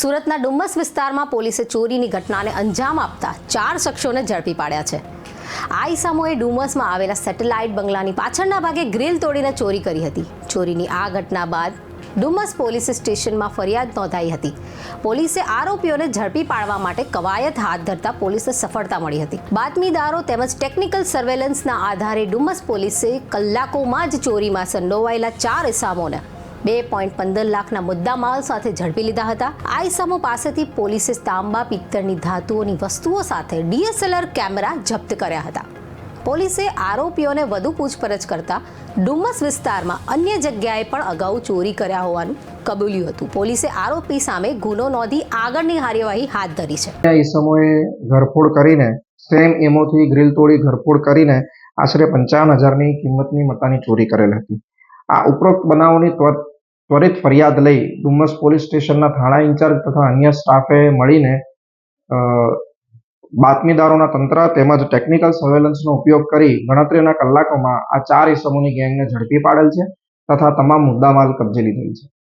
સુરતના ડુમ્મસ વિસ્તારમાં પોલીસે ચોરીની ઘટનાને અંજામ આપતા ચાર શખ્સોને ઝડપી પાડ્યા છે. આ ઈસામોએ ડુમસમાં આવેલા સેટેલાઇટ બંગલાની પાછળના ભાગે ગ્રીલ તોડીને ચોરી કરી હતી. ચોરીની આ ઘટના બાદ ડુમસ પોલીસ સ્ટેશનમાં ફરિયાદ નોંધાઈ હતી. પોલીસે આરોપીઓને ઝડપી પાડવા માટે કવાયત હાથ ધરતા પોલીસને સફળતા મળી હતી. બાતમીદારો તેમજ ટેકનિકલ સર્વેલન્સના આધારે ડુમસ પોલીસે કલાકોમાં જ ચોરીમાં સંડોવાયેલા ચાર ઇસામોને બે પોઈન્ટ પંદર લાખના મુદ્દામાલ સાથે ઝડપી લીધા હતા. આ ઇસમો પાસેથી પોલીસે તાંબા પિત્તળની ધાતુઓની વસ્તુઓ સાથે ડીએસએલઆર કેમેરા જપ્ત કર્યા હતા. પોલીસે આરોપીઓને વધુ પૂછપરછ કરતા ડુમસ વિસ્તારમાં અન્ય જગ્યાએ પણ અગાઉ ચોરી કર્યા હોવાનું કબૂલ્યું હતું. પોલીસે આરોપી સામે ગુનો નોંધી આગળની કાર્યવાહી હાથ ધરી છે. આ ઈસમોએ ઘરફોડ કરીને સેમ એમોથી ગ્રીલ તોડી ઘરફોડ કરીને આશરે પંચાવન હજારની કિંમતની મતાની ચોરી કરેલ હતી. આ ઉપરોક્ત બનાવોની ત્વરિત ફરિયાદ લઈ ડુમસ પોલીસ સ્ટેશનના થાણા ઇન્ચાર્જ તથા અન્ય સ્ટાફે મળીને બાતમીદારોના તંત્ર તેમજ ટેકનિકલ સર્વેલન્સનો ઉપયોગ કરી ગણતરીના કલાકોમાં આ ચાર ઇસમોની ગેંગને ઝડપી પાડેલ છે તથા તમામ મુદ્દામાલ કબજે લીધેલ છે.